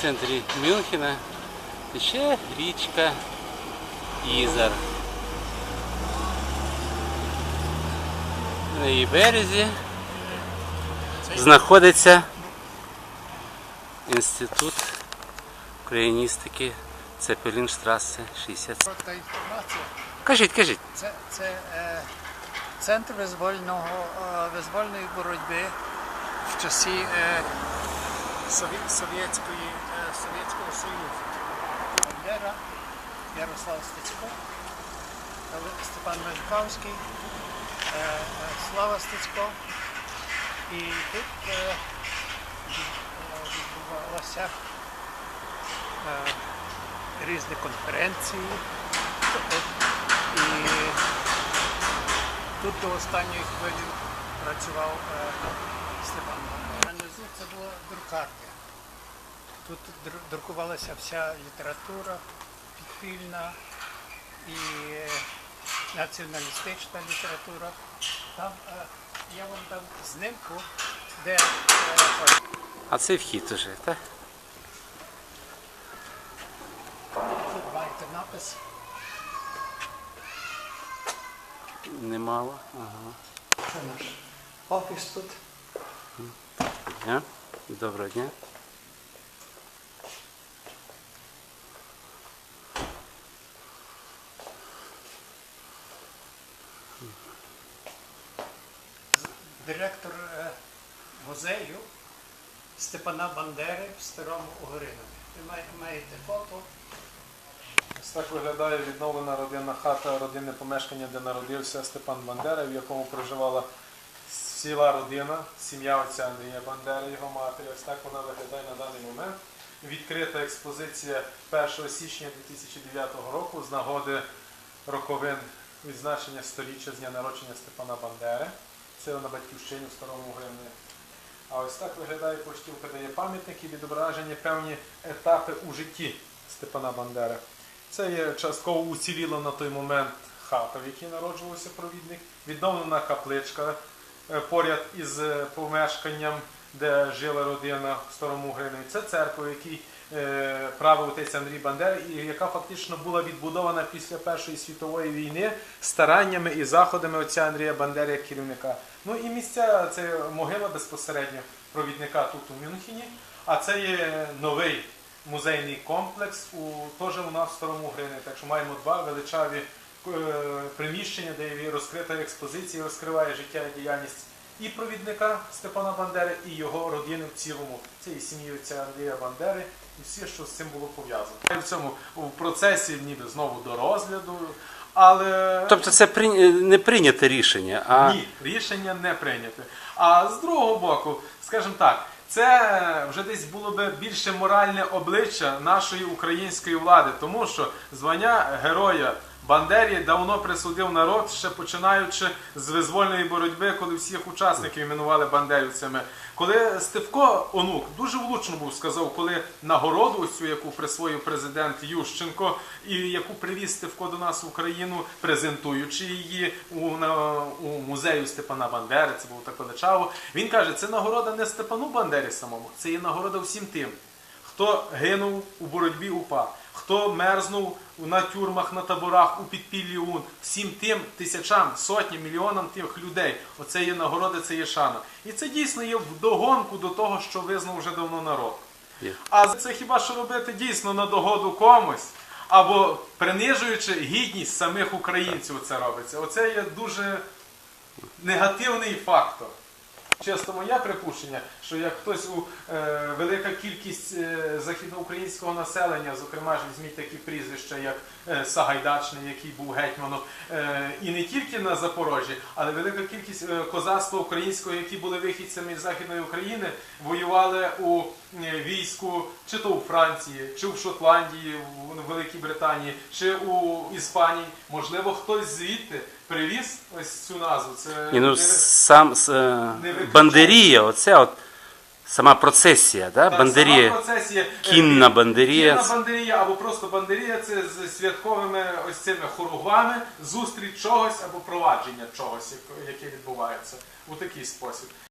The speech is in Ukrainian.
центрі Мюнхена тече річка Ізар. На її березі знаходиться інститут україністики Цепелінштрассе 60. Коротка інформація. Кажіть, кажіть. Це, це е, центр е, визвольної боротьби в часі е, Совєтської, Совєтського Союзу. Бандера, Ярослав Стецько, Степан Мельковський, е, е, Слава Стецько. І тут від- відбувалося е, різні конференції. І тут до останньої хвилі працював е, Степан Бандера. Внизу це була друкарня. Тут друкувалася вся література підпільна і націоналістична література. Там е, я вам дам знимку, де е, А це вхід уже, так? тут маєте напис. Немало. Ага. Це наш офіс тут. Дня. Доброго дня. директор е, музею Степана Бандери в Старому Угоринові. Ви має- маєте фото. Ось так виглядає відновлена родинна хата, родинне помешкання, де народився Степан Бандера, в якому проживала ціла родина, сім'я отця Андрія Бандери, його матері. Ось так вона виглядає на даний момент. Відкрита експозиція 1 січня 2009 року з нагоди роковин відзначення сторіччя з дня народження Степана Бандери. Це на батьківщині в Старому Гримні. А ось так виглядає поштівка, де є пам'ятники, відображені певні етапи у житті Степана Бандери. Це є частково уціліла на той момент хата, в якій народжувався провідник, відновлена капличка поряд із е, помешканням, де жила родина в Старому Гринові. Це церква, в якій е, правив отець Андрій Бандер, і яка фактично була відбудована після Першої світової війни стараннями і заходами отця Андрія Бандери як керівника. Ну і місця це могила безпосередньо провідника тут у Мюнхені, а це є новий музейний комплекс у теж у нас в старому Грині. Так що маємо два величаві е, приміщення, де є розкрита експозиція, розкриває життя і діяльність і провідника Степана Бандери, і його родини в цілому. Це і сім'ї отця Андрія Бандери, і все, що з цим було пов'язано. В цьому в процесі ніби знову до розгляду, але Тобто це прий- не прийняте рішення, а ні, рішення не прийняте. А з другого боку, скажімо так, це вже десь було би більше моральне обличчя нашої української влади, тому що звання героя Бандері давно присудив народ, ще починаючи з визвольної боротьби, коли всіх учасників іменували бандерівцями. Коли Стевко онук дуже влучно був сказав, коли нагороду цю, яку присвоїв президент Ющенко, і яку привіз Стевко до нас в Україну, презентуючи її у, на, у музею Степана Бандери, це було так величаво. Він каже, це нагорода не Степану Бандері самому, це є нагорода всім тим, хто гинув у боротьбі УПА, хто мерзнув на тюрмах, на таборах, у підпіллі УН, всім тим тисячам, сотням, мільйонам тих людей. Оце є нагорода, це є шана. І це дійсно є вдогонку до того, що визнав вже давно народ. Є. А це хіба що робити дійсно на догоду комусь, або принижуючи гідність самих українців, це робиться. Оце є дуже негативний фактор. Чисто моє припущення, що як хтось у е, велика кількість е, західноукраїнського населення, зокрема ж візьміть такі прізвища, як е, Сагайдачний, який був гетьманом, е, і не тільки на Запорожжі, але велика кількість е, козацтва українського, які були вихідцями з Західної України, воювали у е, війську чи то у Франції, чи в Шотландії, в Великій Британії, чи у Іспанії. Можливо, хтось звідти привіз ось цю назву. Це Ні, ну сам с- е, Не бандерія, оце от сама процесія, да? Так, бандерія. сама процесія, е, кінна бандерія. Кінна бандерія або просто бандерія це з святковими ось цими хоругвами, зустріч чогось або провадження чогось, як- яке відбувається у такий спосіб.